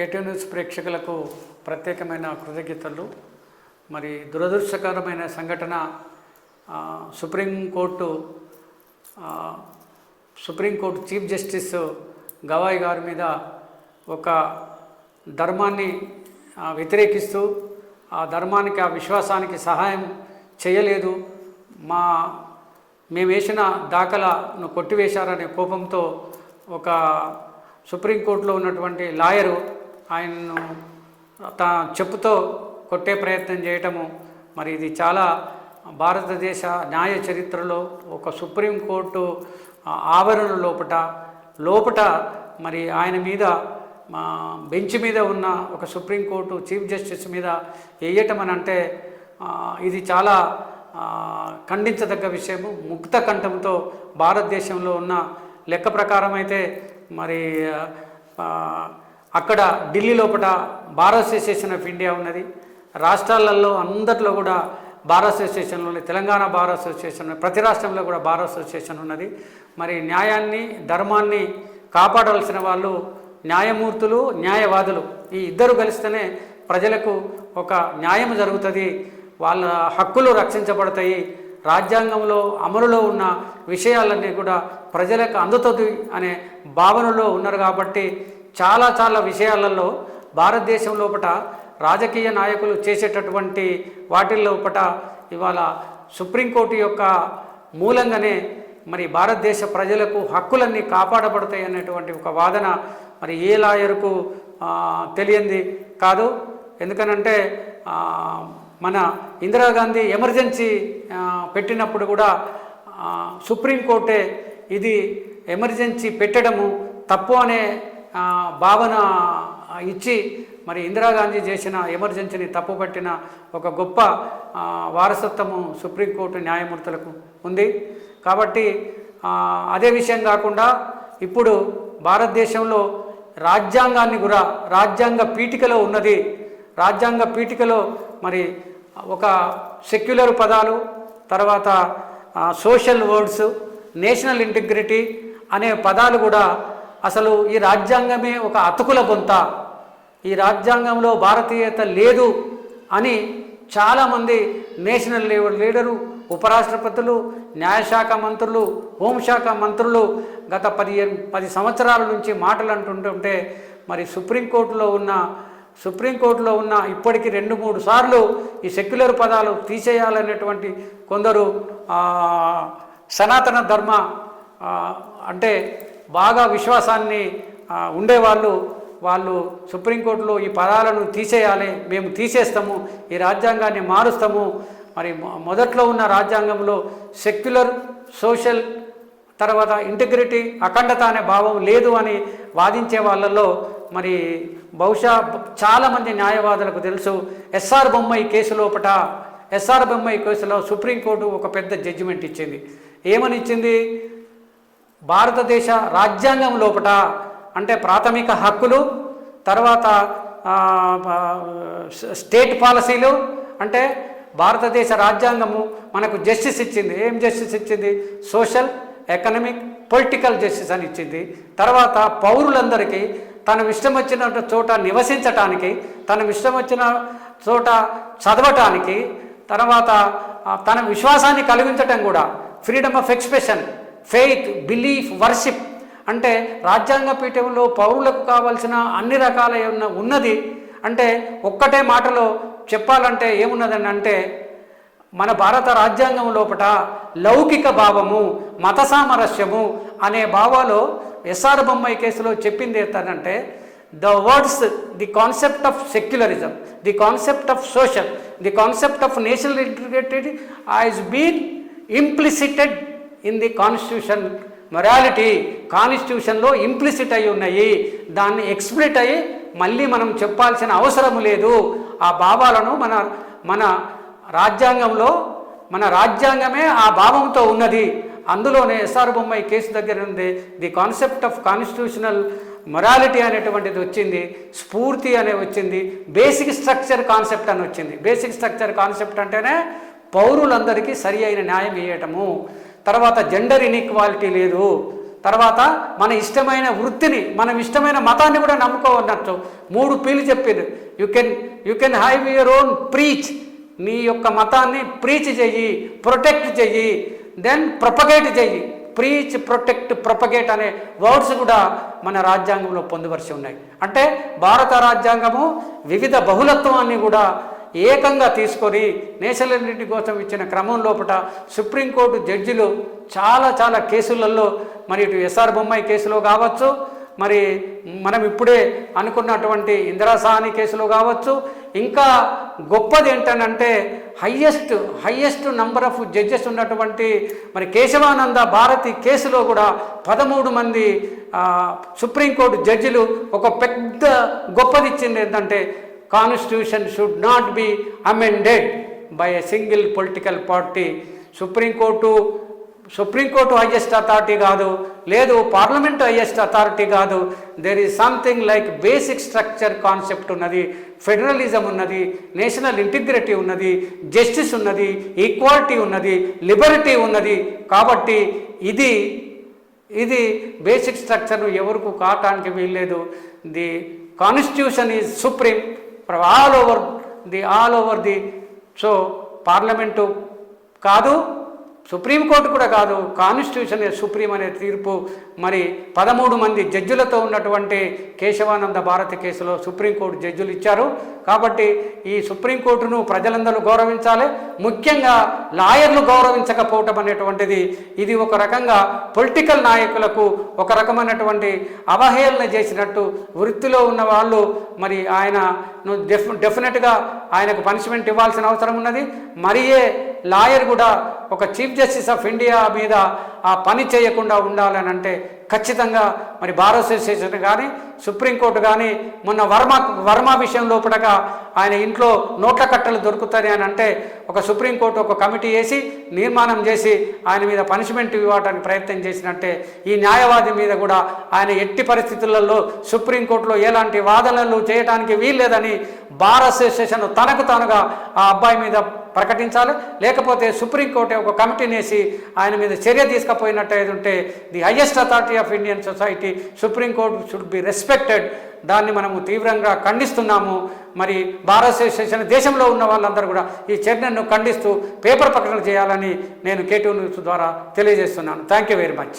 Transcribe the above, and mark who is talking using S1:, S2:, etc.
S1: KT news ప్రేక్షకులకు ప్రత్యేకమైన కృతజ్ఞతలు. మరి దురదృష్టకరమైన సంఘటన supreme court supreme court chief justice Gavai గారి మీద ఒక ధర్మాన్ని వ్యతిరేకిస్తూ ఆ ధర్మానికి ఆ విశ్వాసానికి సహాయం చేయలేదు. మా మేము వేసిన దాఖలను కొట్టివేశారనే కోపంతో ఒక సుప్రీంకోర్టులో ఉన్నటువంటి లాయరు ఆయనను తా చెప్పుతో కొట్టే ప్రయత్నం చేయటము మరి ఇది చాలా భారతదేశ న్యాయ చరిత్రలో ఒక సుప్రీంకోర్టు ఆవరణ లోపట లోపట మరి ఆయన మీద మా బెంచ్ మీద ఉన్న ఒక సుప్రీంకోర్టు చీఫ్ జస్టిస్ మీద వేయటం అని అంటే ఇది చాలా ఖండించదగ్గ విషయము. ముక్త కంఠంతో భారతదేశంలో ఉన్న లెక్క ప్రకారం అయితే మరి అక్కడ ఢిల్లీ లోపల బార్ అసోసియేషన్ ఆఫ్ ఇండియా ఉన్నది. రాష్ట్రాలలో అందరిలో కూడా bar association Telangana bar association ప్రతి రాష్ట్రంలో కూడా బార్ అసోసియేషన్ ఉన్నది. మరి న్యాయాన్ని ధర్మాన్ని కాపాడవలసిన వాళ్ళు న్యాయమూర్తులు న్యాయవాదులు. ఈ ఇద్దరు కలిస్తేనే ప్రజలకు ఒక న్యాయం జరుగుతుంది. వాళ్ళ హక్కులు రక్షించబడతాయి. రాజ్యాంగంలో అమలులో ఉన్న విషయాలన్నీ కూడా ప్రజలకు అందుతుంది అనే భావనలో ఉన్నారు కాబట్టి చాలా చాలా విషయాలలో భారతదేశం లోపల రాజకీయ నాయకులు చేసేటటువంటి వాటి లోపట ఇవాళ సుప్రీంకోర్టు యొక్క మూలంగానే మరి భారతదేశ ప్రజలకు హక్కులన్నీ కాపాడబడతాయి అనేటువంటి ఒక వాదన మరి ఏ లాయర్కు తెలియంది కాదు. ఎందుకనంటే మన ఇందిరాగాంధీ ఎమర్జెన్సీ పెట్టినప్పుడు కూడా సుప్రీంకోర్టే ఇది ఎమర్జెన్సీ పెట్టడము తప్పు అనే భావన ఇచ్చి మరి ఇందిరాగాంధీ చేసిన ఎమర్జెన్సీని తప్పుపట్టిన ఒక గొప్ప వారసత్వము సుప్రీంకోర్టు న్యాయమూర్తులకు ఉంది. కాబట్టి అదే విషయం కాకుండా ఇప్పుడు భారతదేశంలో రాజ్యాంగాన్ని కూడా రాజ్యాంగ పీఠికలో ఉన్నది. రాజ్యాంగ పీఠికలో మరి ఒక సెక్యులర్ పదాలు తర్వాత సోషల్ వర్డ్స్ నేషనల్ ఇంటిగ్రిటీ అనే పదాలు కూడా అసలు ఈ రాజ్యాంగమే ఒక అతుకుల బొంత ఈ రాజ్యాంగంలో భారతీయత లేదు అని చాలామంది నేషనల్ లెవెల్ లీడరు ఉపరాష్ట్రపతులు న్యాయశాఖ మంత్రులు హోంశాఖ మంత్రులు గత పదిహేను పది సంవత్సరాల నుంచి మాటలు అంటుంటుంటే మరి సుప్రీంకోర్టులో ఉన్న సుప్రీంకోర్టులో ఉన్న ఇప్పటికి రెండు మూడు సార్లు ఈ సెక్యులర్ పదాలు తీసేయాలనేటువంటి కొందరు సనాతన ధర్మ అంటే బాగా విశ్వాసాన్ని ఉండేవాళ్ళు. వాళ్ళు సుప్రీంకోర్టులో ఈ పదాలను తీసేయాలి మేము తీసేస్తాము ఈ రాజ్యాంగాన్ని మారుస్తాము. మరి మొదట్లో ఉన్న రాజ్యాంగంలో సెక్యులర్ సోషల్ తర్వాత ఇంటిగ్రిటీ అఖండత అనే భావం లేదు అని వాదించే వాళ్ళల్లో మరి బహుశా చాలామంది న్యాయవాదులకు తెలుసు. ఎస్ఆర్ బొమ్మాయి కేసు లోపట ఎస్ఆర్ బొమ్మాయి కేసులో సుప్రీంకోర్టు ఒక పెద్ద జడ్జిమెంట్ ఇచ్చింది. ఏమని ఇచ్చింది? భారతదేశ రాజ్యాంగం లోపట అంటే ప్రాథమిక హక్కులు తర్వాత స్టేట్ పాలసీలు అంటే భారతదేశ రాజ్యాంగము మనకు జస్టిస్ ఇచ్చింది. ఏం జస్టిస్ ఇచ్చింది? సోషల్ ఎకనమిక్ పొలిటికల్ జస్టిస్ అని ఇచ్చింది. తర్వాత పౌరులందరికీ తన ఇష్టం వచ్చిన చోట నివసించటానికి తన ఇష్టం వచ్చిన చోట చదవటానికి తర్వాత తన విశ్వాసాన్ని కలిగించటం కూడా freedom of expression faith belief worship అంటే రాజ్యాంగ పీఠంలో పౌరులకు కావాల్సిన అన్ని రకాల ఉన్న ఉన్నది అంటే ఒక్కటే మాటలో చెప్పాలంటే ఏమున్నదని అంటే మన భారత రాజ్యాంగం లోపట లౌకిక భావము మత సామరస్యము అనే భావాలో ఎస్ఆర్ బొమ్మాయి కేసులో చెప్పింది ఏంటంటే the words the concept of secularism the concept of social the concept of national integrated is been implicited in the constitution morality కాన్స్టిట్యూషన్లో ఇంప్లిసిట్ అయి ఉన్నాయి. దాన్ని ఎక్స్ప్లిట్ అయ్యి మళ్ళీ మనం చెప్పాల్సిన అవసరం లేదు. ఆ భావాలను మన మన రాజ్యాంగంలో మన రాజ్యాంగమే ఆ భావంతో ఉన్నది. అందులోనే ఎస్ఆర్ బొమ్మాయి కేసు దగ్గర ఉంది. The concept of constitutional morality అనేటువంటిది వచ్చింది. స్ఫూర్తి అనే వచ్చింది. బేసిక్ స్ట్రక్చర్ కాన్సెప్ట్ అని వచ్చింది. బేసిక్ స్ట్రక్చర్ కాన్సెప్ట్ అంటేనే పౌరులందరికీ సరి అయిన న్యాయం ఇవ్వటము తర్వాత జెండర్ ఇన్ఈక్వాలిటీ లేదు. తర్వాత మన ఇష్టమైన వృత్తిని మనం ఇష్టమైన మతాన్ని కూడా నమ్ముకోవన్నట్టు మూడు పీలు చెప్పింది you can you can have your own preach నీ యొక్క మతాన్ని ప్రీచ్ చెయ్యి ప్రొటెక్ట్ చెయ్యి దెన్ ప్రొపగేట్ చెయ్యి. ప్రీచ్ ప్రొటెక్ట్ ప్రొపగేట్ అనే వర్డ్స్ కూడా మన రాజ్యాంగంలో పొందుపరిచి ఉన్నాయి. అంటే భారత రాజ్యాంగము వివిధ బహుళత్వాన్ని కూడా ఏకంగా తీసుకొని నేషనల్ కోసం ఇచ్చిన క్రమం లోపల సుప్రీంకోర్టు జడ్జిలు చాలా చాలా కేసులలో మరి ఇటు ఎస్ఆర్ బొమ్మాయి కేసులో కావచ్చు మరి మనం ఇప్పుడే అనుకున్నటువంటి ఇందిరాసాని కేసులో కావచ్చు. ఇంకా గొప్పది ఏంటనంటే highest highest number of judges ఉన్నటువంటి మరి కేశవానంద భారతి కేసులో కూడా పదమూడు మంది సుప్రీంకోర్టు జడ్జిలు ఒక పెద్ద గొప్పది ఇచ్చింది ఏంటంటే constitution should not be amended by a single political party supreme court supreme court highest authority కాదు లేదు పార్లమెంట్ హైయెస్ట్ అథారిటీ కాదు. There is something like basic structure concept ఉన్నది ఫెడరలిజం ఉన్నది నేషనల్ ఇంటిగ్రిటీ ఉన్నది జస్టిస్ ఉన్నది ఈక్వాలిటీ ఉన్నది liberty ఉన్నది. కాబట్టి ఇది ఇది బేసిక్ స్ట్రక్చర్ను ఎవరికి కావటానికి వీల్లేదు. The constitution is supreme from all over the all over the so parliament కాదు సుప్రీంకోర్టు కూడా కాదు కాన్స్టిట్యూషన్ సుప్రీం అనే తీర్పు మరి పదమూడు మంది జడ్జులతో ఉన్నటువంటి కేశవానంద భారతి కేసులో సుప్రీంకోర్టు జడ్జులు ఇచ్చారు. కాబట్టి ఈ సుప్రీంకోర్టును ప్రజలందరూ గౌరవించాలి. ముఖ్యంగా లాయర్లు గౌరవించకపోవటం అనేటువంటిది ఇది ఒక రకంగా పొలిటికల్ నాయకులకు ఒక రకమైనటువంటి అవహేళన చేసినట్టు వృత్తిలో ఉన్న వాళ్ళు మరి ఆయన డెఫ్ డెఫినెట్గా ఆయనకు పనిష్మెంట్ ఇవ్వాల్సిన అవసరం ఉన్నది. మరియే లాయర్ కూడా ఒక చీఫ్ జస్టిస్ ఆఫ్ ఇండియా మీద ఆ పని చేయకుండా ఉండాలని అంటే ఖచ్చితంగా మరి బార్ అసోసియేషన్ కానీ సుప్రీంకోర్టు కానీ మొన్న వర్మ వర్మ విషయం లోపలగా ఆయన ఇంట్లో నోట్ల కట్టలు దొరుకుతాయి అని అంటే ఒక సుప్రీంకోర్టు ఒక కమిటీ వేసి నిర్మాణం చేసి ఆయన మీద పనిష్మెంట్ ఇవ్వడానికి ప్రయత్నం చేసినట్టే ఈ న్యాయవాది మీద కూడా ఆయన ఎట్టి పరిస్థితులలో సుప్రీంకోర్టులో ఎలాంటి వాదనలు చేయడానికి వీల్లేదని బార్ అసోసియేషన్ తనకు తానుగా ఆ అబ్బాయి మీద ప్రకటించాలి. లేకపోతే సుప్రీంకోర్టు ఒక కమిటీని వేసి ఆయన మీద చర్య తీసుకపోయినట్టు ఏది ఉంటే the highest authority of Indian society supreme court should be respected. దాన్ని మనము తీవ్రంగా ఖండిస్తున్నాము. మరి భారత అసోసియేషన్ దేశంలో ఉన్న వాళ్ళందరూ కూడా ఈ చర్యను ఖండిస్తూ పేపర్ ప్రకటన చేయాలని నేను కేటీవ్ న్యూస్ ద్వారా తెలియజేస్తున్నాను. Thank you very much